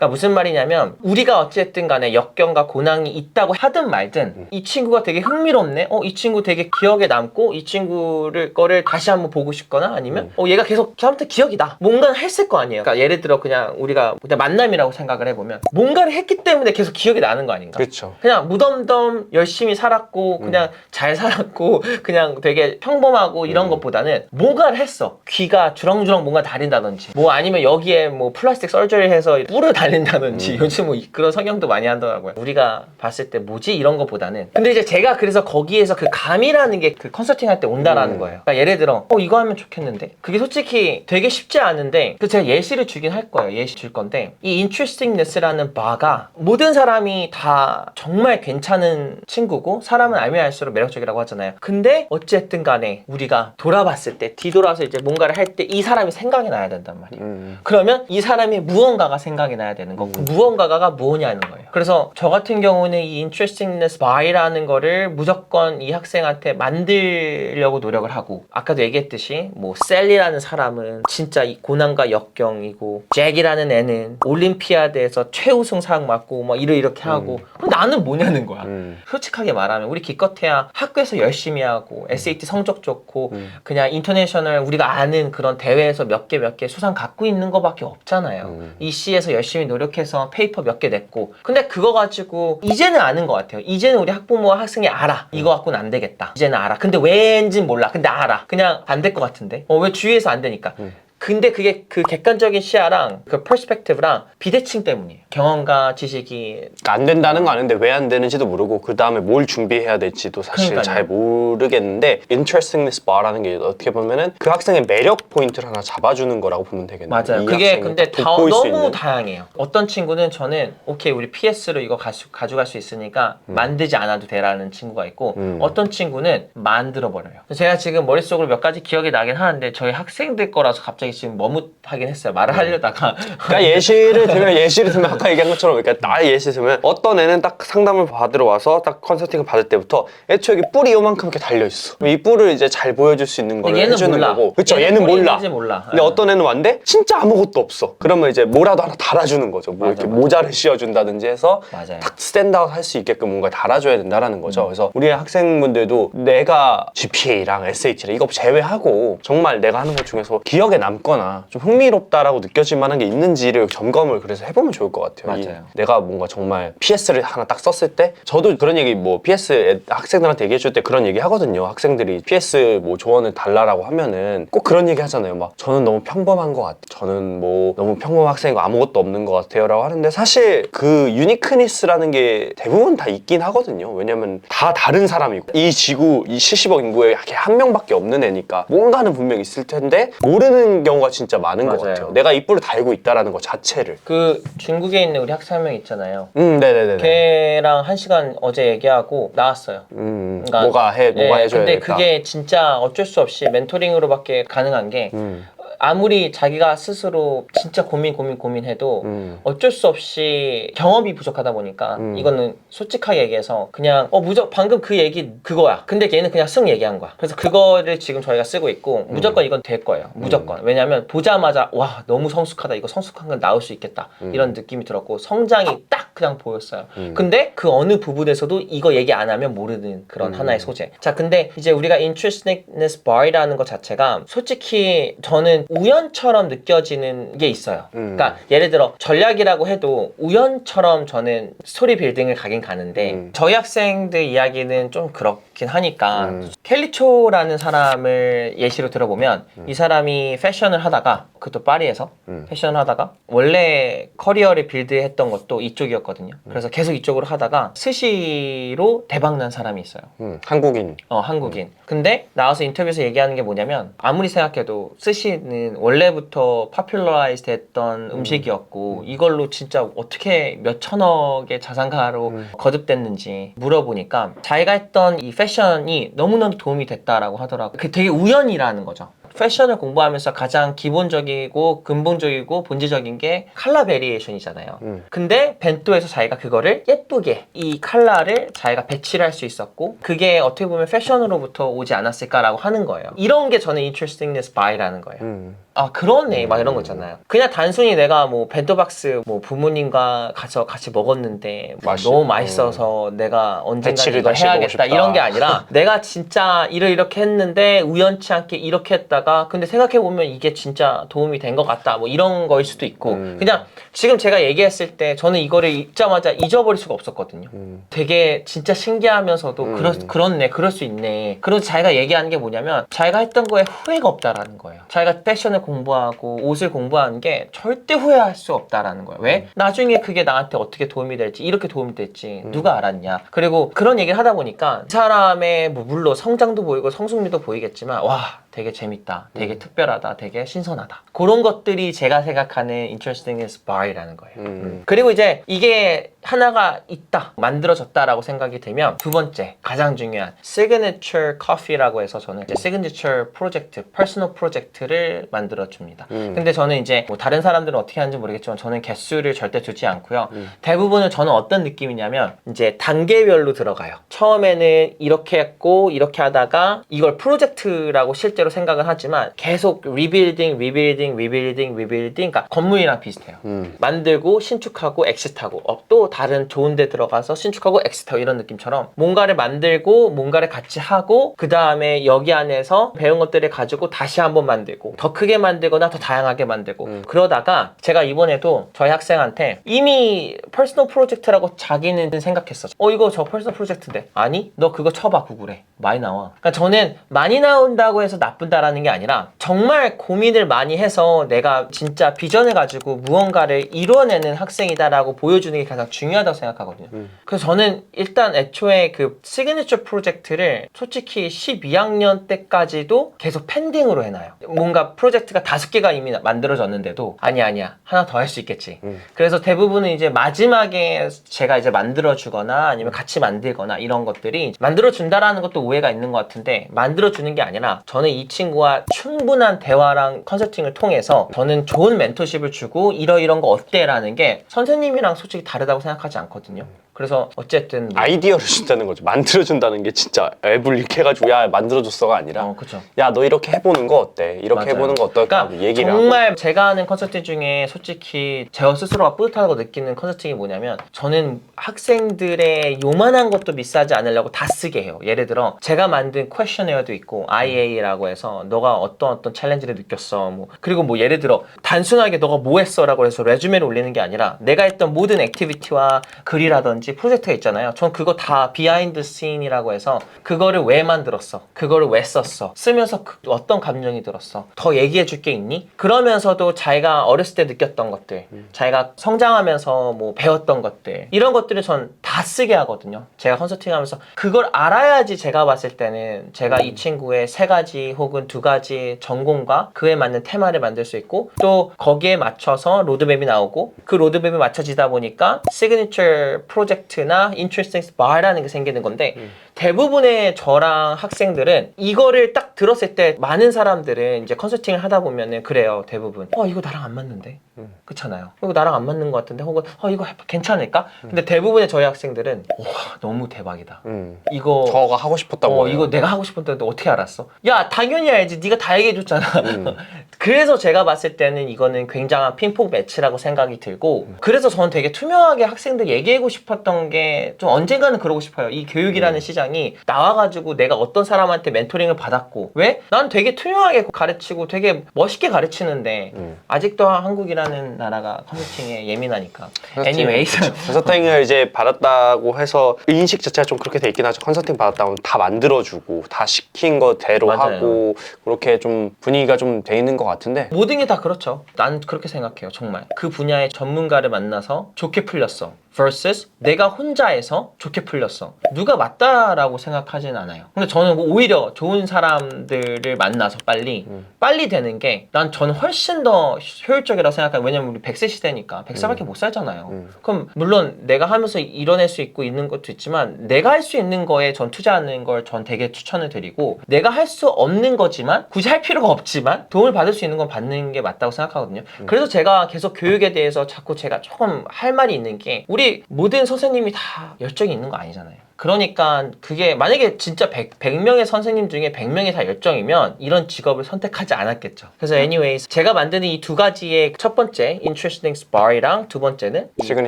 그러니까 무슨 말이냐면 우리가 어쨌든 간에 역경과 고난이 있다고 하든 말든 음. 이 친구가 되게 흥미롭네. 어, 이 친구 되게 기억에 남고 이 친구를 거를 다시 한번 보고 싶거나 아니면 음. 어, 얘가 계속 저한테 기억이 나. 뭔가를 했을 거 아니에요. 그러니까 예를 들어 그냥 우리가 그냥 만남이라고 생각을 해 보면 뭔가를 했기 때문에 계속 기억이 나는 거 아닌가? 그렇죠. 그냥 무덤덤 열심히 살았고 그냥 잘 살았고 그냥 되게 평범하고 이런 음. 것보다는 뭔가를 했어 귀가 주렁주렁 뭔가 달린다든지 뭐 아니면 여기에 뭐 플라스틱 설저리 해서 뿔을 달 린다든지 음. 요즘 뭐 그런 성형도 많이 하더라고요. 우리가 봤을 때 뭐지? 이런 것보다는. 근데 이제 제가 그래서 거기에서 그 감이라는 게 그 컨설팅 할 때 온다라는 음. 거예요. 그러니까 예를 들어 어 이거 하면 좋겠는데. 그게 솔직히 되게 쉽지 않은데 그 제가 예시를 주긴 할 거예요. 예시 줄 건데. 이 interestingness라는 바가 모든 사람이 다 정말 괜찮은 친구고 사람은 알면 알수록 매력적이라고 하잖아요. 근데 어쨌든 간에 우리가 돌아봤을 때 뒤돌아서 이제 뭔가를 할 때 이 사람이 생각이 나야 된단 말이에요. 음. 그러면 이 사람의 무언가가 생각이 나야 되는 거고 그 무언가가 뭐냐는 거예요. 그래서 저 같은 경우는 이 interestingness by라는 거를 무조건 이 학생한테 만들려고 노력을 하고 아까도 얘기했듯이 뭐 셀리라는 사람은 진짜 이 고난과 역경이고 잭이라는 애는 올림피아드에서 최우승상 맞고 막 이러 이렇게 하고 그럼 나는 뭐냐는 거야. 음. 솔직하게 말하면 우리 기껏해야 학교에서 열심히 하고 SAT 성적 좋고 음. 그냥 인터내셔널 우리가 아는 그런 대회에서 몇 개 몇 개 수상 갖고 있는 거밖에 없잖아요. 음. 이시에서 열심히 노력해서 페이퍼 몇 개 냈고 근데 그거 가지고 이제는 아는 것 같아요. 이제는 우리 학부모와 학생이 알아. 이거 갖고는 안 되겠다. 이제는 알아. 근데 왠진 몰라. 근데 알아. 그냥 안 될 것 같은데. 어, 왜 주위에서 안 되니까. 음. 근데 그게 그 객관적인 시야랑 그 퍼스펙티브랑 비대칭 때문이에요. 경험과 지식이 안 된다는 거 아는데 왜 안 되는지도 모르고 그 다음에 뭘 준비해야 될지도 사실 그러니까요. 잘 모르겠는데 interestingness bar라는 게 어떻게 보면은 그 학생의 매력 포인트를 하나 잡아주는 거라고 보면 되겠네요. 맞아요. 이 그게 근데 딱 다, 돋보일 수 너무 있는. 다양해요. 어떤 친구는 저는 오케이 우리 PS로 이거 가수, 가져갈 수 있으니까 만들지 않아도 되라는 친구가 있고 음. 어떤 친구는 만들어 버려요. 제가 지금 머릿속으로 몇 가지 기억이 나긴 하는데 저희 학생들 거라서 갑자기 지금 머뭇하긴 했어요. 말을 하려다가 그러니까 예시를 들면 예시를 들면 아까 얘기한 것처럼 그러니까 나 예시 들면 어떤 애는 딱 상담을 받으러 와서 딱 컨설팅을 받을 때부터 애초에 여기 뿔이 요만큼 이렇게 달려 있어. 이 뿔을 이제 잘 보여줄 수 있는 걸 근데 얘는 해주는 몰라. 거고. 그렇죠. 얘는 뿔이 몰라. 있는지 몰라. 근데 예. 어떤 애는 왔는데 진짜 아무것도 없어. 그러면 이제 뭐라도 하나 달아주는 거죠. 뭐 맞아, 이렇게 맞아. 모자를 씌워준다든지 해서 맞아요. 딱 스탠드아웃 할 수 있게끔 뭔가 달아줘야 된다라는 음. 거죠. 그래서 우리 학생분들도 내가 GPA랑 SAT랑 이거 제외하고 정말 내가 하는 것 중에서 기억에 남 거나 좀 흥미롭다라고 느껴질 만한 게 있는지를 점검을 그래서 해보면 좋을 것 같아요. 이 맞아요. 내가 뭔가 정말 PS를 하나 딱 썼을 때 저도 그런 얘기 뭐 PS 애- 학생들한테 얘기해 줄 때 그런 얘기 하거든요. 학생들이 PS 뭐 조언을 달라라고 하면은 꼭 그런 얘기 하잖아요. 막 저는 너무 평범한 것 같아요. 저는 뭐 너무 평범한 학생이고 아무것도 없는 것 같아요라고 하는데 사실 그 유니크니스라는 게 대부분 다 있긴 하거든요. 왜냐면 다 다른 사람이고 이 지구 이 70억 인구에 한 명밖에 없는 애니까 뭔가는 분명 있을 텐데 모르는 경우 가 진짜 많은 것 맞아요. 같아요. 내가 이 뿔을 달고 있다라는 것 자체를. 그 중국에 있는 우리 학생 한명 있잖아요. 음, 네네네. 걔랑 한 시간 어제 얘기하고 나왔어요. 음, 그러니까- 뭐가 해, 뭐가 예, 해줘야 근데 될까? 그게 진짜 어쩔 수 없이 멘토링으로밖에 가능한 게 음, 아무리 자기가 스스로 진짜 고민 고민 고민해도 음, 어쩔 수 없이 경험이 부족하다 보니까 음. 이거는 솔직하게 얘기해서 그냥 어 무조 방금 그 얘기 그거야. 근데 걔는 그냥 승 얘기한 거야. 그래서 그거를 지금 저희가 쓰고 있고 음. 무조건 이건 될 거예요. 무조건. 왜냐면 보자마자 와 너무 성숙하다. 이거 성숙한 건 나올 수 있겠다. 이런 느낌이 들었고 성장이 딱 그냥 보였어요. 음. 근데 그 어느 부분에서도 이거 얘기 안 하면 모르는 그런 음. 하나의 소재. 자, 근데 이제 우리가 interestingness bar이라는 것 자체가 솔직히 저는 우연처럼 느껴지는 게 있어요. 음. 그러니까 예를 들어 전략이라고 해도 우연처럼 저는 스토리 빌딩을 가긴 가는데 음. 저희 학생들 이야기는 좀 그렇긴 하니까 음. 켈리초라는 사람을 예시로 들어보면 이 사람이 패션을 하다가 그것도 파리에서 음. 패션을 하다가 원래 커리어를 빌드했던 것도 이쪽이었거든요. 음. 그래서 계속 이쪽으로 하다가 스시로 대박난 사람이 있어요. 음, 한국인. 어, 한국인. 근데 나와서 인터뷰에서 얘기하는 게 뭐냐면 아무리 생각해도 스시는 원래부터 파퓰러라이즈 됐던 음. 식이었고 이걸로 진짜 어떻게 몇 천억의 자산가로 음. 거듭됐는지 물어보니까 자기가 했던 이 패션이 너무너무 도움이 됐다라고 하더라고요. 그 되게 우연이라는 거죠. 패션을 공부하면서 가장 기본적이고 근본적이고 본질적인 게 컬러 베리에이션이잖아요. 음. 근데 벤토에서 자기가 그거를 예쁘게 이 컬러를 자기가 배치를 할 수 있었고 그게 어떻게 보면 패션으로부터 오지 않았을까라고 하는 거예요. 이런 게 저는 interestingness by라는 거예요. 음. 아 그러네 막 이런 거 있잖아요. 그냥 단순히 내가 뭐 벤더박스 뭐 부모님과 가서 같이 먹었는데 뭐 맛이- 너무 맛있어서 내가 언젠가 먹고 해야겠다. 이런 게 아니라 내가 진짜 일을 이렇게 했는데 우연치 않게 이렇게 했다가 근데 생각해 보면 이게 진짜 도움이 된 것 같다 뭐 이런 거일 수도 있고 음. 그냥 지금 제가 얘기했을 때 저는 이거를 읽자마자 잊어버릴 수가 없었거든요. 음. 되게 진짜 신기하면서도 음. 그렇, 그렇네 그럴 수 있네 그래서 자기가 얘기하는 게 뭐냐면 자기가 했던 거에 후회가 없다라는 거예요 자기가 패션을 공부하고 옷을 공부하는 게 절대 후회할 수 없다라는 거예요 왜? 나중에 그게 나한테 어떻게 도움이 될지 이렇게 도움이 될지 누가 알았냐 그리고 그런 얘기를 하다 보니까 이 사람의 뭐 물론 성장도 보이고 성숙미도 보이겠지만 와 되게 재밌다 되게 특별하다 되게 신선하다. 그런 것들이 제가 생각하는 interesting is bar이라는 거예요. 음. 그리고 이제 이게 하나가 있다 만들어졌다라고 생각이 들면 두 번째 가장 중요한 signature coffee라고 해서 저는 이제 signature 프로젝트 personal 프로젝트를 만들어 줍니다. 음. 근데 저는 이제 뭐 다른 사람들은 어떻게 하는지 모르겠지만 저는 개수를 절대 두지 않고요. 대부분은 저는 어떤 느낌이냐면 이제 단계별로 들어가요. 처음에는 이렇게 했고 이렇게 하다가 이걸 프로젝트라고 실제로 생각은 하지만 계속 리빌딩 리빌딩 리빌딩 리빌딩 그러니까 건물이랑 비슷해요. 음. 만들고 신축하고 엑시트하고 다른 좋은 데 들어가서 신축하고 엑시트하고 이런 느낌처럼 뭔가를 만들고 뭔가를 같이 하고 그 다음에 여기 안에서 배운 것들을 가지고 다시 한번 만들고 더 크게 만들거나 더 다양하게 만들고 음. 그러다가 제가 이번에도 저희 학생한테 이미 퍼스널 프로젝트라고 자기는 생각했어. 어 이거 저 퍼스널 프로젝트인데. 아니 너 그거 쳐봐 구글에. 많이 나와. 그러니까 저는 많이 나온다고 해서 나쁜다라는 게 아니라 정말 고민을 많이 해서 내가 진짜 비전을 가지고 무언가를 이뤄내는 학생이다라고 보여주는 게 가장 중요 하다고 생각하거든요. 음. 그래서 저는 일단 애초에 그 시그니처 프로젝트를 솔직히 12학년 때까지도 계속 펜딩으로 해놔요. 뭔가 프로젝트가 다섯 개가 이미 만들어졌는데도 아니야 아니야 하나 더 할 수 있겠지. 음. 그래서 대부분은 이제 마지막에 제가 이제 만들어주거나 아니면 같이 만들거나 이런 것들이 만들어준다라는 것도 오해가 있는 것 같은데 만들어주는 게 아니라 저는 이 친구와 충분한 대화랑 컨설팅을 통해서 저는 좋은 멘토십을 주고 이러 이런 거 어때? 라는 게 선생님이랑 솔직히 다르다고 생각 하지 않거든요. 그래서 어쨌든 뭐- 아이디어를 준다는 거죠. 만들어준다는 게 진짜 앱을 이렇게 해가지고 야 만들어줬어가 아니라 어, 그쵸. 야 너 이렇게 해보는 거 어때? 이렇게 맞아요. 해보는 거 어떨까? 그러니까 얘기를 하고 정말 제가 하는 컨설팅 중에 솔직히 저 스스로가 뿌듯하다고 느끼는 컨설팅이 뭐냐면 저는 학생들의 요만한 것도 미스하지 않으려고 다 쓰게 해요. 예를 들어 제가 만든 퀘셔너도 있고 IA라고 해서 너가 어떤 어떤 챌린지를 느꼈어. 뭐 그리고 뭐 예를 들어 단순하게 너가 뭐 했어라고 해서 레주메를 올리는 게 아니라 내가 했던 모든 액티비티와 글이라든지 프로젝트가 있잖아요. 전 그거 다 비하인드 씬이라고 해서 그거를 왜 만들었어? 그거를 왜 썼어? 쓰면서 그 어떤 감정이 들었어? 더 얘기해 줄 게 있니? 그러면서도 자기가 어렸을 때 느꼈던 것들, 자기가 성장하면서 뭐 배웠던 것들 이런 것들을 전 다 쓰게 하거든요. 제가 컨설팅하면서 그걸 알아야지 제가 봤을 때는 제가 이 친구의 세 가지 혹은 두 가지 전공과 그에 맞는 테마를 만들 수 있고 또 거기에 맞춰서 로드맵이 나오고 그 로드맵이 맞춰지다 보니까 시그니처 프로젝트 나 인트레스팅 바라는 게 생기는 건데 대부분의 저랑 학생들은 이거를 딱 들었을 때 많은 사람들은 이제 컨설팅을 하다 보면은 그래요 대부분 어 이거 나랑 안 맞는데 그렇잖아요 이거 나랑 안 맞는 것 같은데 혹은 어 이거 괜찮을까 근데 대부분의 저희 학생들은 와 너무 대박이다 음. 이거 저가 하고 싶었던 어. 이거 내가 하고 싶었는데 어떻게 알았어? 야 당연히 알지. 네가 다 얘기해 줬잖아. 음. 그래서 제가 봤을 때는 이거는 굉장한 핑퐁 매치라고 생각이 들고 그래서 저는 되게 투명하게 학생들 얘기하고 싶었던 게 좀 언젠가는 그러고 싶어요. 이 교육이라는 음. 시장이 나와가지고 내가 어떤 사람한테 멘토링을 받았고 왜? 난 되게 투명하게 가르치고 되게 멋있게 가르치는데 음. 아직도 한국이라는 나라가 컨설팅에 예민하니까. anyways. 컨설팅을 이제 받았다고 해서 인식 자체가 좀 그렇게 돼 있긴 하죠. 컨설팅 받았다고 다 만들어주고 다 시킨 거대로 맞아요. 하고 그렇게 좀 분위기가 좀 돼 있는 것 같은데 모든 게 다 그렇죠. 난 그렇게 생각해요. 정말. 그 분야의 전문가를 만나서 좋게 풀렸어. Versus 내가 혼자 해서 좋게 풀렸어. 누가 맞다라고 생각하진 않아요. 근데 저는 오히려 좋은 사람들을 만나서 빨리 음. 빨리 되는 게 난 저는 훨씬 더 효율적이라고 생각해요. 왜냐면 우리 100세 시대니까 100살밖에 못 살잖아요. 음. 그럼 물론 내가 하면서 이뤄낼 수 있고 있는 것도 있지만 내가 할 수 있는 거에 전 투자하는 걸 전 되게 추천을 드리고 내가 할 수 없는 거지만 굳이 할 필요가 없지만 도움을 받을 수 있는 건 받는 게 맞다고 생각하거든요. 그래서 제가 계속 교육에 대해서 자꾸 제가 조금 할 말이 있는 게 우리 모든 선생님이 다 열정이 있는 거 아니잖아요. 그러니까 그게 만약에 진짜 100, 100명의 선생님 중에 100명이 다 열정이면 이런 직업을 선택하지 않았겠죠. 그래서 anyways 제가 만드는 이 두 가지의 첫 번째 interesting spar이랑 두 번째는 이 Signature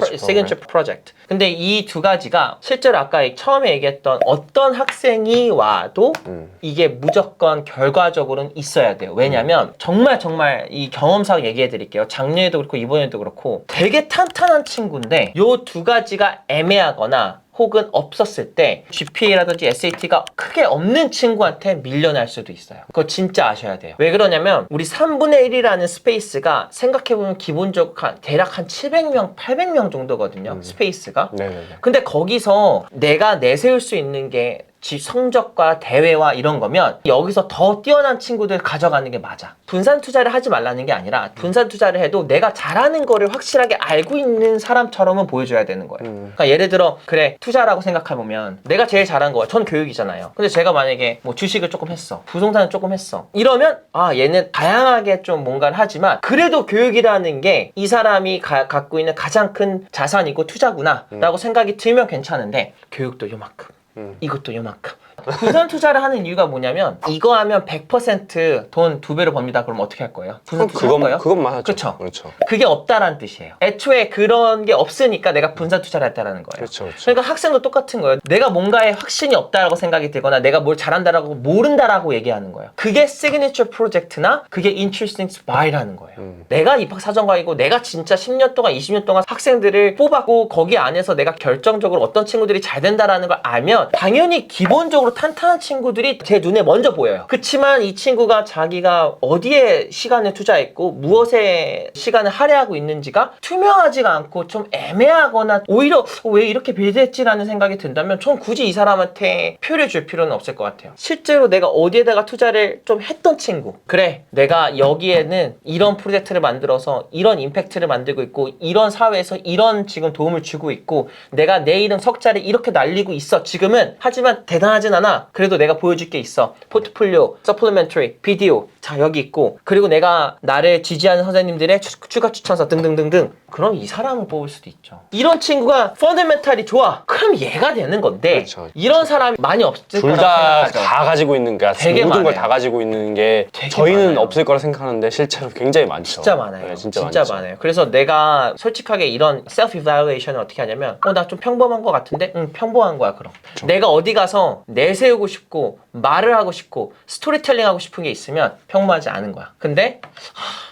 pro- signature project. 근데 이 두 가지가 실제로 아까 처음에 얘기했던 어떤 학생이 와도 음. 이게 무조건 결과적으로는 있어야 돼요. 왜냐면 정말 정말 이 경험상 얘기해 드릴게요. 작년에도 그렇고 이번에도 그렇고 되게 탄탄한 친구인데 요 두 가지가 애매하거나 혹은 없었을 때 GPA라든지 SAT가 크게 없는 친구한테 밀려날 수도 있어요. 그거 진짜 아셔야 돼요. 왜 그러냐면 우리 3분의 1이라는 스페이스가 생각해보면 기본적으로 한- 대략 한 700명, 800명 정도거든요. 스페이스가. 네네네. 근데 거기서 내가 내세울 수 있는 게 지- 성적과 대회와 이런 거면 여기서 더 뛰어난 친구들 가져가는 게 맞아. 분산 투자를 하지 말라는 게 아니라 분산 투자를 해도 내가 잘하는 거를 확실하게 알고 있는 사람처럼은 보여줘야 되는 거예요. 음. 그러니까 예를 들어 그래 투자라고 생각해 보면 내가 제일 잘한 거야. 전 교육이잖아요. 근데 제가 만약에 뭐 주식을 조금 했어, 부동산을 조금 했어. 이러면 아 얘는 다양하게 좀 뭔가를 하지만 그래도 교육이라는 게 이 사람이 가- 갖고 있는 가장 큰 자산이고 투자구나라고 생각이 들면 괜찮은데 교육도 요만큼. 음. 이것도 요만큼. 분산 투자를 하는 이유가 뭐냐면 이거 하면 100%돈 두 배로 법니다. 그럼 어떻게 할 거예요? 분산 투자 할 그건 거예요? 그것만 하죠. 그쵸. 그렇죠. 그게 없다라는 뜻이에요. 애초에 그런 게 없으니까 내가 분산 투자를 했다라는 거예요. 그렇죠. 그렇죠. 그러니까 학생도 똑같은 거예요. 내가 뭔가에 확신이 없다라고 생각이 들거나 내가 뭘 잘한다라고 모른다라고 얘기하는 거예요. 그게 시그니처 프로젝트나 그게 interesting spy라는 거예요. 음. 내가 입학 사정관이고 내가 진짜 10년 동안 20년 동안 학생들을 뽑았고 거기 안에서 내가 결정적으로 어떤 친구들이 잘 된다라는 걸 알면 당연히 기본적으로 탄탄한 친구들이 제 눈에 먼저 보여요. 그렇지만 이 친구가 자기가 어디에 시간을 투자했고 무엇에 시간을 할애하고 있는지가 투명하지가 않고 좀 애매하거나 오히려 왜 이렇게 빌드했지라는 생각이 든다면 전 굳이 이 사람한테 표를 줄 필요는 없을 것 같아요. 실제로 내가 어디에다가 투자를 좀 했던 친구. 그래, 내가 여기에는 이런 프로젝트를 만들어서 이런 임팩트를 만들고 있고 이런 사회에서 이런 지금 도움을 주고 있고 내가 내 이름 석자를 이렇게 날리고 있어. 지금은 하지만 대단하진 않아. 그래도 내가 보여줄 게 있어. 포트폴리오, 서플리멘터리, 비디오. 자, 여기 있고. 그리고 내가 나를 지지하는 선생님들의 추, 추가 추천서 등등등등. 그럼 이 사람을 뽑을 수도 있죠. 이런 친구가 펀더멘탈이 좋아. 그럼 얘가 되는 건데 그렇죠. 이런 사람이 많이 없을 둘 거라고 다 생각하죠. 다 가지고 있는 게 되게 모든 걸 많아요. 다 가지고 있는 게 되게 저희는 많아요. 없을 거라 생각하는데 실제로 굉장히 많죠. 진짜 많아요. 네, 진짜, 많죠. 많아요. 그래서 내가 솔직하게 이런 셀프 이발레이션을 어떻게 하냐면 어 나 좀 평범한 것 같은데 응 평범한 거야 그럼. 내가 어디 가서 내세우고 싶고 말을 하고 싶고 스토리텔링 하고 싶은 게 있으면 평범하지 않은 거야. 근데 하,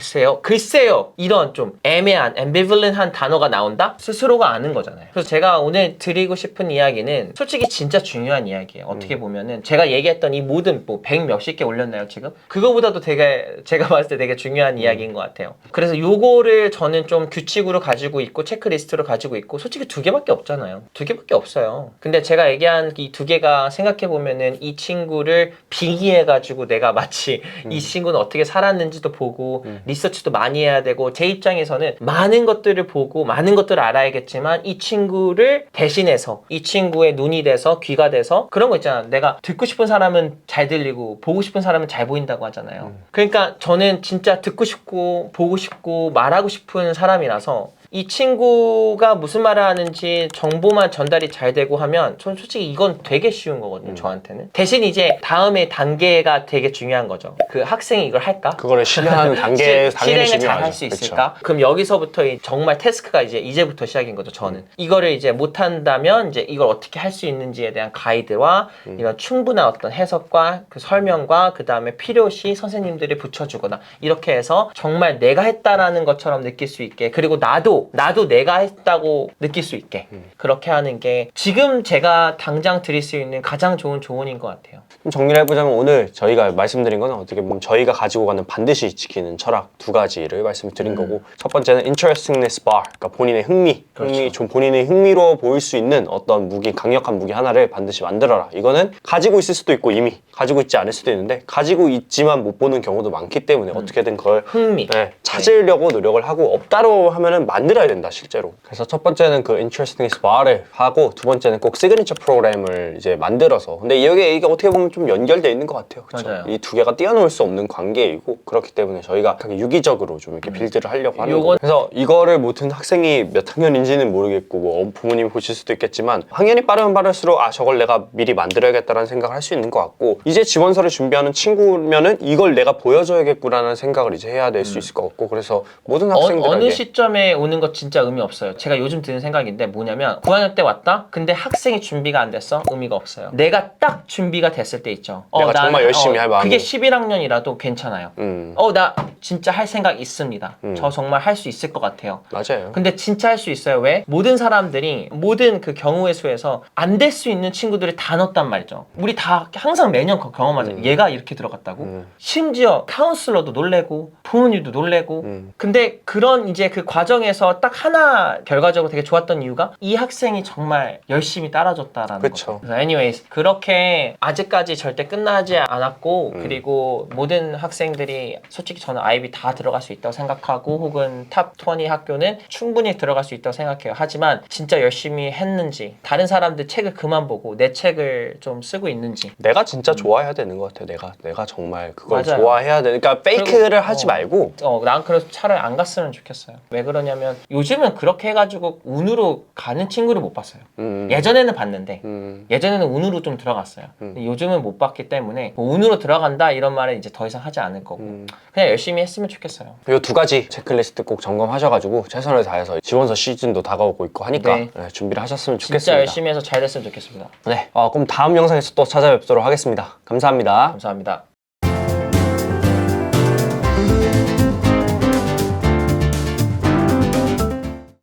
글쎄요, 글쎄요. 이런 좀 애매한, ambivalent한 단어가 나온다? 스스로가 아는 거잖아요. 그래서 제가 오늘 드리고 싶은 이야기는 솔직히 진짜 중요한 이야기예요. 어떻게 보면은 제가 얘기했던 이 모든 뭐100 몇십 개 올렸나요, 지금? 그거보다도 되게 제가 봤을 때 되게 중요한 이야기인 것 같아요. 그래서 요거를 저는 좀 규칙으로 가지고 있고 체크리스트로 가지고 있고 솔직히 두 개밖에 없잖아요. 두 개밖에 없어요. 근데 제가 얘기한 이 두 개가 생각해 보면은 이 친구를 비기해 가지고 내가 마치 이 친구는 어떻게 살았는지도 보고 리서치도 많이 해야 되고 제 입장에서는 많은 것들을 보고 많은 것들을 알아야겠지만 이 친구를 대신해서 이 친구의 눈이 돼서 귀가 돼서 그런 거 있잖아. 내가 듣고 싶은 사람은 잘 들리고 보고 싶은 사람은 잘 보인다고 하잖아요. 그러니까 저는 진짜 듣고 싶고 보고 싶고 말하고 싶은 사람이라서 이 친구가 무슨 말을 하는지 정보만 전달이 잘 되고 하면 저는 솔직히 이건 되게 쉬운 거거든요, 저한테는. 대신 이제 다음에 단계가 되게 중요한 거죠. 그 학생이 이걸 할까? 그거를 실현하는 단계 시- 당연히 실행을 잘 중요하죠. 할 수 있을까? 그럼 여기서부터 이- 정말 태스크가 이제 이제부터 시작인 거죠. 저는 이거를 이제 못 한다면 이제 이걸 어떻게 할 수 있는지에 대한 가이드와 음. 이런 충분한 어떤 해석과 그 설명과 그 다음에 필요시 선생님들이 붙여주거나 이렇게 해서 정말 내가 했다라는 것처럼 느낄 수 있게 그리고 나도 나도 내가 했다고 느낄 수 있게 음. 그렇게 하는 게 지금 제가 당장 드릴 수 있는 가장 좋은 조언인 것 같아요. 좀 정리를 해보자면 오늘 저희가 말씀드린 건 어떻게 보면 저희가 가지고 가는 반드시 지키는 철학 두 가지를 말씀드린 음. 거고 첫 번째는 interestingness bar, 그러니까 본인의 흥미, 그렇죠. 흥미 좀 본인의 흥미로워 보일 수 있는 어떤 무기, 강력한 무기 하나를 반드시 만들어라. 이거는 가지고 있을 수도 있고 이미 가지고 있지 않을 수도 있는데 가지고 있지만 못 보는 경우도 많기 때문에 음. 어떻게든 그걸 흥미. 네, 찾으려고 노력을 하고 없다로 하면은 많이 만들어야 된다 실제로. 그래서 첫 번째는 그 interesting smart을 하고 두 번째는 꼭 시그니처 프로그램을 이제 만들어서. 근데 이게 이게 어떻게 보면 좀 연결돼 있는 것 같아요. 그렇죠? 이 두 개가 뛰어놀 수 없는 관계이고 그렇기 때문에 저희가 유기적으로 좀 이렇게 빌드를 하려고 하는 음. 거고. 그래서 이거를 모든 학생이 몇 학년인지는 모르겠고 뭐 부모님이 보실 수도 있겠지만 학년이 빠르면 빠를수록 아 저걸 내가 미리 만들어야겠다라는 생각을 할 수 있는 것 같고 이제 지원서를 준비하는 친구면은 이걸 내가 보여줘야겠구나라는 생각을 이제 해야 될수 있을 것 같고 그래서 모든 어, 학생들에게 어 느 시점에 오는 거 진짜 의미 없어요. 제가 요즘 드는 생각인데 뭐냐면 9학년 때 왔다? 근데 학생이 준비가 안 됐어? 의미가 없어요. 내가 딱 준비가 됐을 때 있죠. 내가 정말 열심히 할 마음이- 그게 11학년이라도 괜찮아요. 음 어, 나 진짜 할 생각 있습니다. 음. 저 정말 할 수 있을 것 같아요. 맞아요. 근데 진짜 할 수 있어요. 왜? 모든 사람들이 모든 그 경우의 수에서 안 될 수 있는 친구들을 다 넣었단 말이죠. 우리 다 항상 매년 그 경험하잖아요. 얘가 이렇게 들어갔다고. 음. 심지어 카운슬러도 놀래고 부모님도 놀래고. 음. 근데 그런 이제 그 과정에서 딱 하나 결과적으로 되게 좋았던 이유가 이 학생이 정말 열심히 따라줬다라는 그쵸. 거죠. 그래서 anyways 그렇게 아직까지 절대 끝나지 않았고 음. 그리고 모든 학생들이 솔직히 저는 아이비 다 들어갈 수 있다고 생각하고 혹은 탑20 학교는 충분히 들어갈 수 있다고 생각해요. 하지만 진짜 열심히 했는지 다른 사람들 책을 그만 보고 내 책을 좀 쓰고 있는지 내가 진짜 좋아해야 되는 것 같아요. 내가 내가 정말 그걸 음. 맞아요. 좋아해야 되는. 그러니까 페이크를 그리고- 하지 어. 말고 어, 난 그래서 차라리 안 갔으면 좋겠어요. 왜 그러냐면 요즘은 그렇게 해가지고 운으로 가는 친구를 못 봤어요. 음, 예전에는 봤는데 음, 예전에는 운으로 좀 들어갔어요. 근데 요즘은 못 봤기 때문에 뭐 운으로 들어간다 이런 말은 이제 더 이상 하지 않을 거고 음. 그냥 열심히 했으면 좋겠어요. 이 두 가지 체크리스트 꼭 점검하셔가지고 최선을 다해서 지원서 시즌도 다가오고 있고 하니까 네. 네, 준비를 하셨으면 진짜 좋겠습니다. 열심히 해서 잘 됐으면 좋겠습니다. 네, 어, 그럼 다음 영상에서 또 찾아뵙도록 하겠습니다. 감사합니다. 감사합니다.